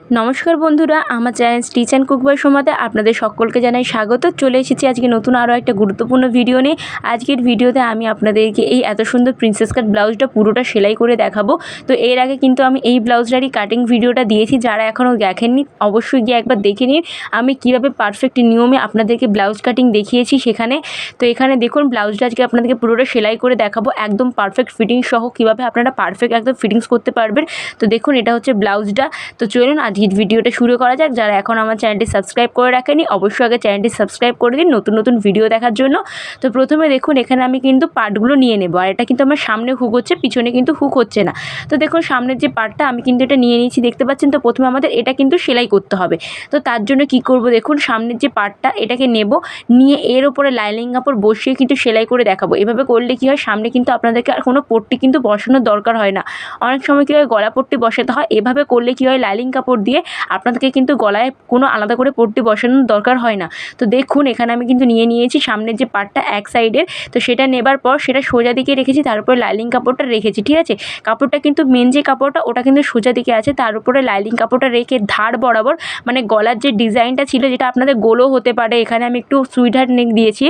নমস্কার বন্ধুরা, আমার channel stitch and cook boy সমাতে আপনাদের সকলকে জানাই স্বাগত। চলে এসেছি আজকে নতুন আরও একটা গুরুত্বপূর্ণ ভিডিও নিয়ে। আজকের ভিডিওতে আমি আপনাদেরকে এই এত সুন্দর প্রিন্সেস কাট ব্লাউজটা পুরোটা সেলাই করে দেখাবো। তো এর আগে কিন্তু আমি এই ব্লাউজটারই কাটিং ভিডিওটা দিয়েছি, যারা এখনও দেখেননি, অবশ্যই গিয়ে একবার দেখে নিন। আমি কীভাবে পারফেক্ট নিয়মে আপনাদেরকে ব্লাউজ কাটিং দেখিয়েছি সেখানে। তো এখানে দেখুন, ব্লাউজটা আজকে আপনাদেরকে পুরোটা সেলাই করে দেখাবো। একদম পারফেক্ট ফিটিং সহ কীভাবে আপনারা পারফেক্ট একদম ফিটিংস করতে পারবেন। তো দেখুন, এটা হচ্ছে ব্লাউজটা। তো চলুন আজকের ভিডিওটা শুরু করা যাক। যারা এখন আমার চ্যানেলটি সাবস্ক্রাইব করে রাখেনি, অবশ্যই আগে চ্যানেলটি সাবস্ক্রাইব করে দিন নতুন নতুন ভিডিও দেখার জন্য। তো প্রথমে দেখুন, এখানে আমি কিন্তু পার্টগুলো নিয়ে নেব। আর এটা কিন্তু আমার সামনে হুক হচ্ছে, পিছনে কিন্তু হুক হচ্ছে না। তো দেখুন, সামনের যে পার্টটা আমি কিন্তু এটা নিয়ে নিয়েছি, দেখতে পাচ্ছেন তো প্রথমে আমাদের এটা কিন্তু সেলাই করতে হবে। তো তার জন্য কি করব দেখুন, সামনের যে পার্টটা এটাকে নেব, নিয়ে এর ওপরে লাইনিং কাপড় বসিয়ে কিন্তু সেলাই করে দেখাবো। এভাবে করলে কি হয়, সামনে কিন্তু আপনাদেরকে আর কোনো পট্টি কিন্তু বসানোর দরকার হয় না। অনেক সময় কী হয়, গলা পট্টি বসাতে হয়, এভাবে করলে কি হয় লাইলিং কাপড় দিয়ে আপনাদেরকে কিন্তু গলায় কোনো আলাদা করে পট্টি বসানোর দরকার হয় না। তো দেখুন, এখানে আমি কিন্তু নিয়ে নিয়েছি সামনের যে পার্টটা এক সাইডের, তো সেটা নেবার পর সেটা সোজা দিকে রেখেছি, তার উপরে লাইনিং কাপড়টা রেখেছি, ঠিক আছে? কাপড়টা কিন্তু মেন যে কাপড়টা, ওটা কিন্তু সোজা দিকে আছে, তার উপরে লাইলিং কাপড়টা রেখে ধার বরাবর মানে গলার যে ডিজাইনটা ছিল, যেটা আপনাদের গোলও হতে পারে, এখানে আমি একটু সুইটহার্ট নেক দিয়েছি,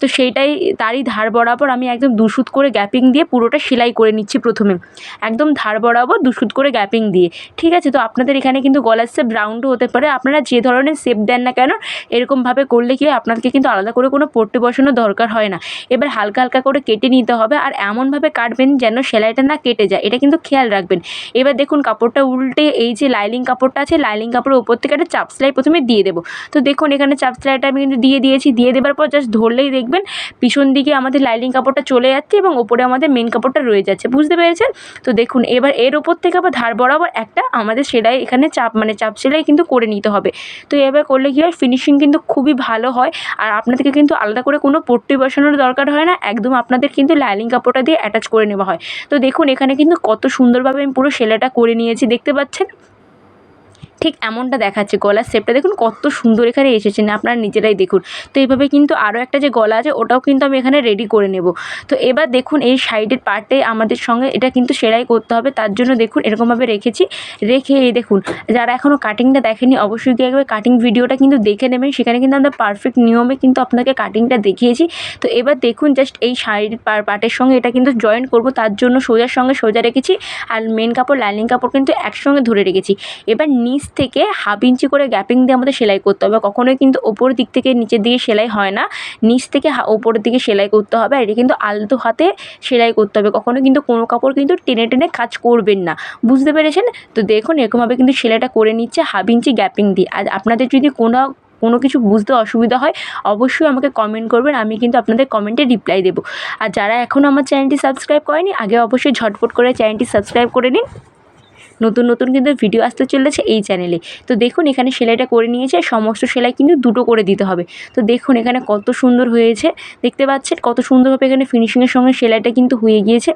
তো সেইটাই, তারই ধার বরাবর আমি একদম দুশুত করে গ্যাপিং দিয়ে পুরোটা সেলাই করে নিচ্ছি প্রথমে। একদম ধার বরাবর দুশুত করে গ্যাপিং দিয়ে, ঠিক আছে? তো আপনাদের এখানে কিন্তু গলার শেপ রাউন্ডও হতে পারে। আপনারা যে ধরনের শেপ দেন না কেন, এরকমভাবে করলে কি আপনাদেরকে কিন্তু আলাদা করে কোনো পট্টি বসানোর দরকার হয় না। এবার হালকা হালকা করে কেটে নিতে হবে আর এমনভাবে কাটবেন যেন সেলাইটা না কেটে যায়। এটা কিন্তু খেয়াল রাখবেন। এবার দেখুন কাপড়টা উল্টে এই যে লাইলিং কাপড়টা আছে, লাইলিং কাপড়ের উপর থেকে একটা চাপ সেলাই প্রথমে দিয়ে দেবো। তো দেখুন এখানে চাপ সেলাইটা আমি কিন্তু দিয়ে দিয়েছি। দিয়ে দেওয়ার পর জাস্ট ধরলেই দেখবেন পিছন দিকে আমাদের লাইলিং কাপড়টা চলে যাচ্ছে এবং ওপরে আমাদের মেন কাপড়টা রয়ে যাচ্ছে। বুঝতে পেরেছেন? তো দেখুন এবার এর ওপর থেকে আবার ধার বরাবর একটা আমাদের সেলাই এখানে চাপ মানে চাপ সেলাই কিন্তু করে নিতে হবে। তো এভাবে করলে কী হয়? ফিনিশিং কিন্তু খুবই ভালো হয়। আর আপনাদেরকে কিন্তু আলাদা করে কোনো পট্টি বসানোর দরকার হয় না। একদম আপনাদের কিন্তু লাইলিং কাপড়টা দিয়ে অ্যাটাচ করে নেওয়া হয়। তো দেখুন, এখানে কিন্তু কত সুন্দরভাবে আমি পুরো সেলাইটা করে নিয়েছি। দেখতে পাচ্ছেন? ঠিক এমনটা দেখাচ্ছে গলার শেপটা দেখুন কত সুন্দর এখানে এসেছে না, আপনারা নিজেরাই দেখুন। তো এইভাবে কিন্তু আরও একটা যে গলা আছে, ওটাও কিন্তু আমি এখানে রেডি করে নেব। তো এবার দেখুন এই সাইডের পার্টে আমাদের সঙ্গে এটা কিন্তু সেলাই করতে হবে, তার জন্য দেখুন এরকমভাবে রেখেছি। রেখে এই দেখুন, যারা এখনও কাটিংটা দেখেনি, অবশ্যই গিয়ে একবার কাটিং ভিডিওটা কিন্তু দেখে নেবেন। সেখানে কিন্তু আমরা পারফেক্ট নিয়মে কিন্তু আপনাকে কাটিংটা দেখিয়েছি। তো এবার দেখুন জাস্ট এই শাড়ির পার্টের সঙ্গে এটা কিন্তু জয়েন করব, তার জন্য সোজার সঙ্গে সোজা রেখেছি। আর মেন কাপড় লাইনিং কাপড় কিন্তু একসঙ্গে ধরে রেখেছি। এবার নিচ থেকে হাফ ইঞ্চি করে গ্যাপিং দিয়ে আমাদের সেলাই করতে হবে। কখনোই কিন্তু ওপর দিক থেকে নিচের দিকে সেলাই হয় না। নিচ থেকে ওপরের দিকে সেলাই করতে হবে আর এটা কিন্তু আলতো হাতে সেলাই করতে হবে। কখনো কিন্তু কোনো কাপড় কিন্তু টেনে টেনে কাজ করবেন না। বুঝতে পেরেছেন? তো দেখুন, এরকমভাবে কিন্তু সেলাইটা করে নিচ্ছে হাফ ইঞ্চি গ্যাপিং দিয়ে। আর আপনাদের যদি কোনো কোনো কিছু বুঝতে অসুবিধা হয়, অবশ্যই আমাকে কমেন্ট করবেন, আমি কিন্তু আপনাদের কমেন্টে রিপ্লাই দেবো। আর যারা এখনও আমার চ্যানেলটি সাবস্ক্রাইব করেনি, আগে অবশ্যই ঝটপট করে চ্যানেলটি সাবস্ক্রাইব করে নিন। নতুন নতুন কিন্তু ভিডিও আসতে চলেছে এই চ্যানেলে তো দেখুন, এখানে সেলাইটা করে নিয়েছে সমস্ত সেলাই কিন্তু দুটো করে দিতে হবে। তো দেখুন, এখানে কত সুন্দর হয়েছে। দেখতে পাচ্ছেন, কত সুন্দরভাবে এখানে ফিনিশিংয়ের সঙ্গে সেলাইটা কিন্তু হয়ে গিয়েছে।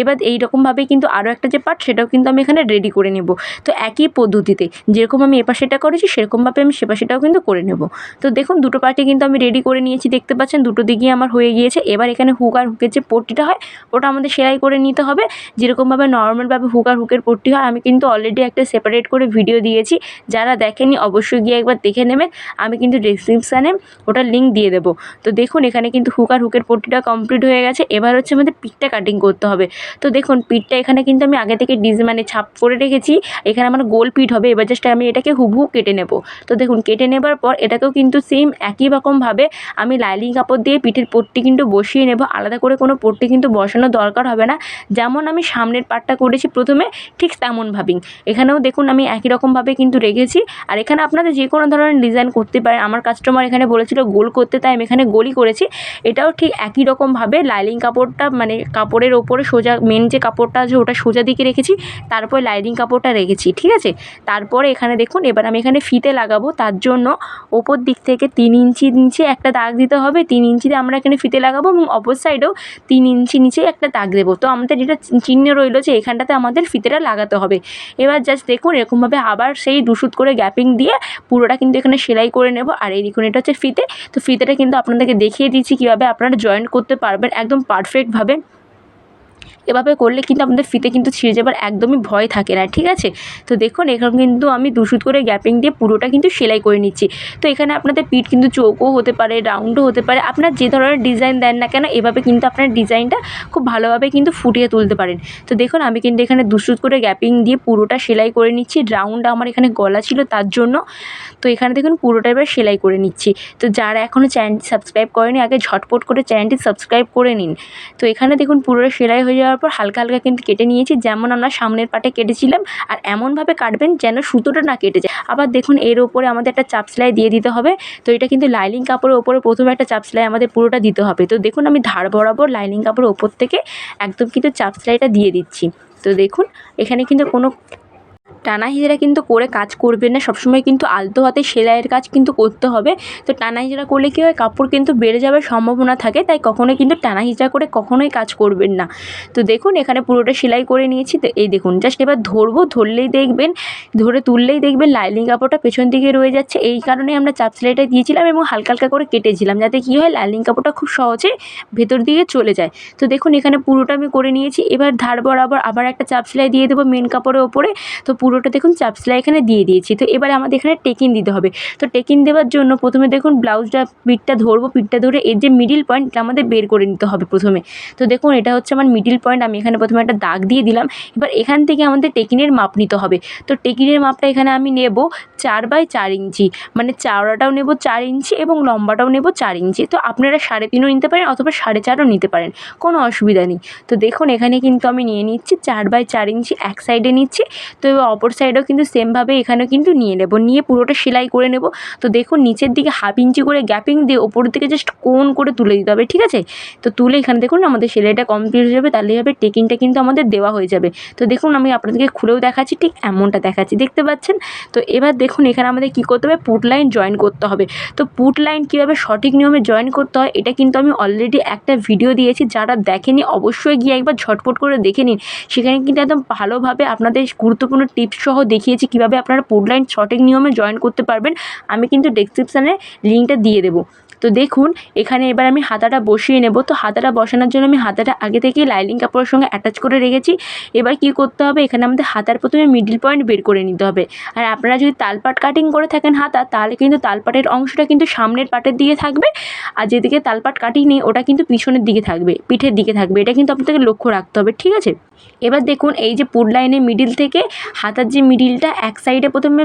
এবার এই রকমভাবেই কিন্তু আরও একটা যে পার্ট সেটাও কিন্তু আমি এখানে রেডি করে নেব। তো একই পদ্ধতিতে, যেরকম আমি এপাশে এটা করেছি, সেরকমভাবে আমি সেপাশেটাও কিন্তু করে নেব। তো দেখুন, দুটো পার্টি কিন্তু আমি রেডি করে নিয়েছি, দেখতে পাচ্ছেন, দুটো দিকেই আমার হয়ে গিয়েছে। এবার এখানে হুক আর হুকের যে পট্টিটা হয়, ওটা আমাদের সেলাই করে নিতে হবে। যেরকমভাবে নর্মালভাবে হুক আর হুকের পট্টি হয়, আমি কিন্তু অলরেডি একটা সেপারেট করে ভিডিও দিয়েছি। যারা দেখেনি, অবশ্যই গিয়ে একবার দেখে নেবেন। আমি কিন্তু ডিসক্রিপশানে ওটার লিঙ্ক দিয়ে দেবো। তো দেখুন, এখানে কিন্তু হুক আর হুকের পট্টিটা কমপ্লিট হয়ে গেছে। এবার হচ্ছে আমাদের পিঠটা কাটিং করতে হবে। তো দেখুন, পিঠটা এখানে কিন্তু আমি আগে থেকে ডিজ মানে ছাপ করে রেখেছি। এখানে আমার গোল পিঠ হবে। এবার জাস্ট আমি এটাকে হুবহু কেটে নেব। তো দেখুন, কেটে নেবার পর এটাকেও কিন্তু সেম একই রকমভাবে আমি লাইলিং কাপড় দিয়ে পিঠের পট্টি কিন্তু বসিয়ে নেব। আলাদা করে কোনো পট্টি কিন্তু বসানোর দরকার হবে না। যেমন আমি সামনের পাটটা করেছি প্রথমে, ঠিক তেমনভাবেই এখানেও দেখুন আমি একই রকমভাবে কিন্তু রেখেছি আর এখানে আপনাদের যে কোনো ধরনের ডিজাইন করতে পারেন আমার কাস্টমার এখানে বলেছিল গোল করতে, তাই আমি এখানে গোলই করেছি। এটাও ঠিক একই রকমভাবে লাইলিং কাপড়টা মানে কাপড়ের ওপরে সোজা মেন যে কাপড়টা আছে ওটা সোজা দিকে রেখেছি, তারপর লাইলিং কাপড়টা রেখেছি, ঠিক আছে? তারপরে এখানে দেখুন, এবার আমি এখানে ফিতে লাগাবো। তার জন্য ওপর দিক থেকে তিন ইঞ্চি নিচে একটা দাগ দিতে হবে। তিন ইঞ্চিতে আমরা এখানে ফিতে লাগাবো এবং অপর সাইডেও তিন ইঞ্চি নিচে একটা দাগ দেবো। তো আমাদের যেটা চিহ্ন রইল যে এখানটাতে আমাদের ফিতেটা লাগাতে হবে। এবার জাস্ট দেখুন এরকমভাবে আবার সেই দুশুত করে গ্যাপিং দিয়ে পুরোটা কিন্তু এখানে সেলাই করে নেব। আর এই দেখুন, এটা হচ্ছে ফিতে। তো ফিতেটা কিন্তু আপনাদেরকে দেখিয়ে দিচ্ছি কীভাবে আপনারা জয়েন করতে পারবেন একদম পারফেক্টভাবে এভাবে করলে কিন্তু আপনাদের ফিতে কিন্তু ছিঁড়ে যাবার একদমই ভয় থাকে না, ঠিক আছে? তো দেখুন এখানে কিন্তু আমি দুশুদ করে গ্যাপিং দিয়ে পুরোটা কিন্তু সেলাই করে নিচ্ছি। তো এখানে আপনাদের পিঠ কিন্তু চৌকো হতে পারে রাউন্ডও হতে পারে, আপনার যে ধরনের ডিজাইন দেন না কেন, এভাবে কিন্তু আপনার ডিজাইনটা খুব ভালোভাবে কিন্তু ফুটিয়ে তুলতে পারেন। তো দেখুন, আমি কিন্তু এখানে দুশুদ করে গ্যাপিং দিয়ে পুরোটা সেলাই করে নিচ্ছি রাউন্ড আমার এখানে গলা ছিল তার জন্য। তো এখানে দেখুন পুরোটা এবার সেলাই করে নিচ্ছি। তো যারা এখনও চ্যানেলটি সাবস্ক্রাইব করেনি, আগে ঝটপট করে চ্যানেলটি সাবস্ক্রাইব করে নিন। তো এখানে দেখুন পুরোটা সেলাই হয়ে যাওয়ার পর হালকা হালকা কিন্তু কেটে নিয়েছি। যেমন আমরা সামনের পাটে কেটেছিলাম, আর এমনভাবে কাটবেন যেন সুতোটা না কেটে যায়। আবার দেখুন এর ওপরে আমাদের একটা চাপ সেলাই দিয়ে দিতে হবে। তো এটা কিন্তু লাইনিং কাপড়ের ওপরে প্রথমে একটা চাপ সেলাই আমাদের পুরোটা দিতে হবে। তো দেখুন আমি ধার বরাবর লাইনিং কাপড়ের ওপর থেকে একদম কিন্তু চাপ সেলাইটা দিয়ে দিচ্ছি। তো দেখুন এখানে কিন্তু কোনো টানা হিজড়া কিন্তু করে কাজ করবেন না। সবসময় কিন্তু আলতো হাতে সেলাইয়ের কাজ কিন্তু করতে হবে। তো টানা হিজড়া করলে কী হয়? কাপড় কিন্তু বেড়ে যাওয়ার সম্ভাবনা থাকে, তাই কখনোই কিন্তু টানা হিজড়া করে কখনোই কাজ করবেন না। তো দেখুন, এখানে পুরোটা সেলাই করে নিয়েছি। তো এই দেখুন জাস্ট এবার ধরবো, ধরলেই দেখবেন, ধরে তুললেই দেখবেন লাইনিং কাপড়টা পেছন দিকে রয়ে যাচ্ছে। এই কারণে আমরা চাপ সেলাইটা দিয়েছিলাম এবং হালকা হালকা করে কেটেছিলাম, যাতে কী হয়, লাইনিং কাপড়টা খুব সহজে ভেতর দিকে চলে যায়। তো দেখুন, এখানে পুরোটা আমি করে নিয়েছি। এবার ধার বরাবর আবার একটা চাপ সেলাই দিয়ে দেবো মেন কাপড়ের ওপরে। তো পুরোটা দেখুন চাপ সেলাই এখানে দিয়ে দিয়েছি। তো এবারে আমাদের এখানে টেকিন দিতে হবে। তো টেকিন দেওয়ার জন্য প্রথমে দেখুন ব্লাউজটা, পিঠটা ধরবো, পিঠটা ধরে এর যে মিডিল পয়েন্ট এটা আমাদের বের করে নিতে হবে প্রথমে। তো দেখুন এটা হচ্ছে আমার মিডিল পয়েন্ট আমি এখানে প্রথমে একটা দাগ দিয়ে দিলাম। এবার এখান থেকে আমাদের টেকিনের মাপ নিতে হবে। তো টেকিনের মাপটা এখানে আমি নেব চার বাই চার ইঞ্চি। মানে চওড়াটাও নেব চার ইঞ্চি এবং লম্বাটাও নেব চার ইঞ্চি। তো আপনারা সাড়ে তিনও নিতে পারেন অথবা সাড়ে চারও নিতে পারেন। কোনো অসুবিধা নেই। তো দেখুন এখানে কিন্তু আমি নিয়ে নিচ্ছি চার বাই চার ইঞ্চি এক সাইডে নিচ্ছি। তো অপর সাইডেও কিন্তু সেমভাবে এখানেও কিন্তু নিয়ে নেব। নিয়ে পুরোটা সেলাই করে নেব। তো দেখুন, নিচের দিকে হাফ ইঞ্চি করে গ্যাপিং দিয়ে ওপর দিকে জাস্ট কোন করে তুলে দিতে হবে, ঠিক আছে? তো তুলে এখানে দেখুন, আমাদের সেলাইটা কমপ্লিট হয়ে যাবে, তাহলেই হবে টেকিংটা কিন্তু আমাদের দেওয়া হয়ে যাবে। তো দেখুন, আমি আপনাদেরকে খুলেও দেখাচ্ছি, ঠিক এমনটা দেখাচ্ছি, দেখতে পাচ্ছেন? তো এবার দেখুন, এখানে আমাদের কী করতে হবে? পুট লাইন জয়েন করতে হবে। তো পুট লাইন কীভাবে সঠিক নিয়মে জয়েন করতে হয়, এটা কিন্তু আমি অলরেডি একটা ভিডিও দিয়েছি, যারা দেখেনি, অবশ্যই গিয়ে একবার ঝটপট করে দেখে নিন। সেখানে কিন্তু একদম ভালোভাবে আপনাদের গুরুত্বপূর্ণ টিপস সহ দেখিয়েছি কীভাবে আপনারা পোডলাইন লাইন সঠিক নিয়মে জয়েন করতে পারবেন, আমি কিন্তু ডেসক্রিপশানে লিঙ্কটা দিয়ে দেবো। তো দেখুন, এখানে এবার আমি হাতাটা বসিয়ে নেব। তো হাতাটা বসানোর জন্য আমি হাতাটা আগে থেকেই লাইলিং কাপড়ের সঙ্গে অ্যাটাচ করে রেখেছি। এবার কি করতে হবে? এখানে আমাদের হাতার প্রথমে মিডিল পয়েন্ট বের করে নিতে হবে। আর আপনারা যদি তালপাট কাটিং করে থাকেন হাতা, তাহলে কিন্তু তালপাটের অংশটা কিন্তু সামনের পাটের দিকে থাকবে। আর যেদিকে তালপাট কাটিং নেই, ওটা কিন্তু পিছনের দিকে থাকবে, পিঠের দিকে থাকবে। এটা কিন্তু আপনাদেরকে লক্ষ্য রাখতে হবে, ঠিক আছে? এবার দেখুন, এই যে পুট লাইনের মিডিল থেকে হাতার যে মিডিলটা এক সাইডে প্রথমে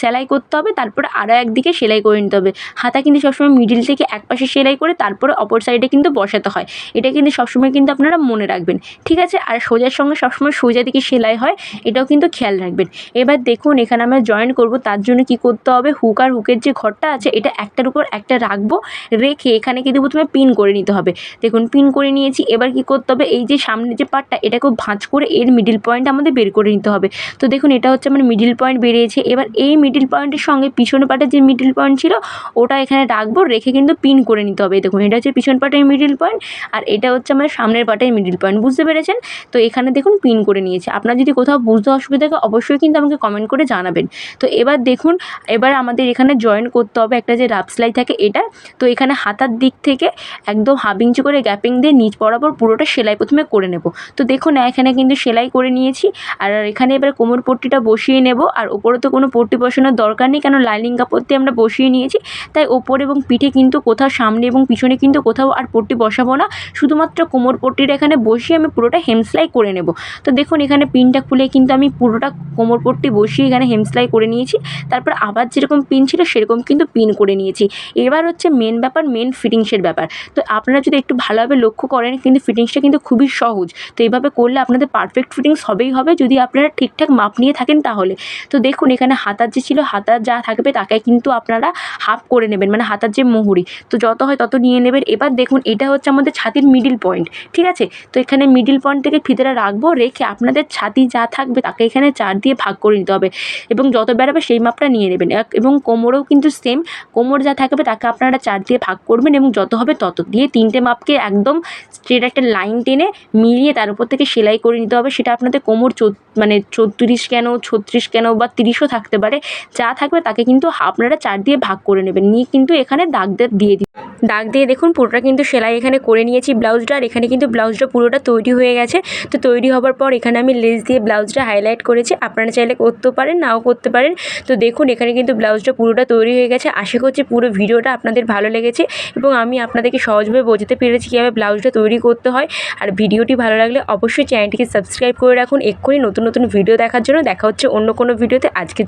সেলাই করতে হবে, তারপরে আরও একদিকে সেলাই করে নিতে হবে। হাতা কিন্তু সবসময় মিডিল থেকে এক পাশে সেলাই করে তারপরে অপর সাইডে কিন্তু বসাতে হয়। এটা কিন্তু সবসময় কিন্তু আপনারা মনে রাখবেন। ঠিক আছে? আর সোজার সঙ্গে সবসময় সোজা দিকে সেলাই হয়, এটাও কিন্তু খেয়াল রাখবেন। এবার দেখুন, এখানে আমরা জয়েন করব, তার জন্য কি করতে হবে? হুক আর হুকের যে ঘরটা আছে, এটা একটার উপর একটা রাখব, রেখে এখানে কিন্তু প্রথমে পিন করে নিতে হবে। দেখুন পিন করে নিয়েছি, এবার কি করতে হবে? এই যে সামনে যে পার্টটা এটাকেও ভাঁজ করে এর মিডিল পয়েন্ট আমাদের বের করে নিতে হবে। তো দেখুন, এটা হচ্ছে আমার মিডিল পয়েন্ট বেরিয়েছে। এবার এই মিডিল পয়েন্টের সঙ্গে পিছনের পার্টের যে মিডিল পয়েন্ট ছিল, ওটা এখানে রাখব, রেখে কিন্তু পিন করে নিতে হবে। দেখুন, এটা হচ্ছে পিছন পার্টের মিডিল পয়েন্ট আর এটা হচ্ছে আমার সামনের পার্টের মিডিল পয়েন্ট বুঝতে পেরেছেন? তো এখানে দেখুন পিন করে নিয়েছে। আপনার যদি কোথাও বুঝতে অসুবিধা থাকে, অবশ্যই কিন্তু আমাকে কমেন্ট করে জানাবেন। তো এবার দেখুন, এবার আমাদের এখানে জয়েন করতে হবে একটা যে রাফ সেলাই থাকে এটা। তো এখানে হাতার দিক থেকে একদম হাফ ইঞ্চি করে গ্যাপিং দিয়ে নিচ বরাবর পুরোটা সেলাই প্রথমে করে নেব। তো দেখুন এখানে কিন্তু সেলাই করে নিয়েছি। আর এখানে এবার কোমর পট্টিটা বসিয়ে নেব। আর ওপরে তো কোনো পট্টি বসানোর দরকার নেই, কেন লাইনিং কাপড় দিয়ে আমরা বসিয়ে নিয়েছি। তাই ওপর এবং পিঠে কিন্তু কোথাও সামনে এবং পিছনে কিন্তু কোথাও আর পট্টি বসাবো না। শুধুমাত্র কোমর পট্টিটা এখানে বসিয়ে আমি পুরোটা হেমসেলাই করে নেব। তো দেখুন, এখানে পিনটা খুলে কিন্তু আমি পুরোটা কোমর পট্টি বসিয়ে এখানে হেম সেলাই করে নিয়েছি। তারপর আবার যেরকম পিন ছিল সেরকম কিন্তু পিন করে নিয়েছি। এবার হচ্ছে মেন ব্যাপার মেন ফিটিংসের ব্যাপার। তো আপনারা যদি একটু ভালোভাবে লক্ষ্য করেন, কিন্তু ফিটিংসটা কিন্তু খুবই সহজ। তো এইভাবে করলে আপনাদের পারফেক্ট ফিটিংস হবেই হবে, যদি আপনারা ঠিকঠাক মাপ নিয়ে থাকেন তাহলে। তো দেখুন, এখানে হাতার যে ছিল, হাতার যা থাকবে তাকে কিন্তু আপনারা হাফ করে নেবেন মানে হাতার যে মুহুরি। তো যত হয় তত নিয়ে নেবেন। এবার দেখুন, এটা হচ্ছে আমাদের ছাতির মিডিল পয়েন্ট ঠিক আছে? তো এখানে মিডিল পয়েন্ট থেকে ফিতেটা রাখব, রেখে আপনাদের ছাতি যা থাকবে তাকে এখানে চার দিয়ে ভাগ করে নিতে হবে। এবং যত বেড়াবে সেই মাপটা নিয়ে নেবেন। এবং কোমরেও কিন্তু সেম কোমর যা থাকবে তাকে আপনারা চার দিয়ে ভাগ করবেন এবং যত হবে তত দিয়ে তিনটে মাপকে একদম স্ট্রেট একটা লাইন টেনে মিলিয়ে তার উপর থেকে সেলাই করে নিতে হবে। সেটা আপনাদের কোমর চৌ মানে চৌত্রিশ কেন, ছত্রিশ কেন বা তিরিশও থাকতে পারে। যা থাকবে তাকে কিন্তু আপনারা চার দিয়ে ভাগ করে নেবেন। নিয়ে কিন্তু এখানে দাগ দিয়ে দিন। দাগ দিয়ে দেখুন, পুরোটা কিন্তু সেলাই এখানে করে নিয়েছি ব্লাউজটা আর এখানে কিন্তু ব্লাউজটা পুরোটা তৈরি হয়ে গেছে। তো তৈরি হবার পর এখানে আমি লেস দিয়ে ব্লাউজটা হাইলাইট করেছি। আপনারা চাইলে করতেও পারেন, নাও করতে পারেন। তো দেখুন, এখানে কিন্তু ব্লাউজটা পুরোটা তৈরি হয়ে গেছে। আশা করছি পুরো ভিডিওটা আপনাদের ভালো লেগেছে এবং আমি আপনাদেরকে সহজভাবে বোঝাতে পেরেছি কীভাবে ব্লাউজটা তৈরি করতে হয়। আর ভিডিওটি ভালো লাগলে অবশ্যই চ্যানেলটিকে সাবস্ক্রাইব করে রাখুন। এক্ষুনি নতুন নতুন ভিডিও দেখার জন্য দেখা হচ্ছে অন্য কোনো ভিডিওতে। আজকে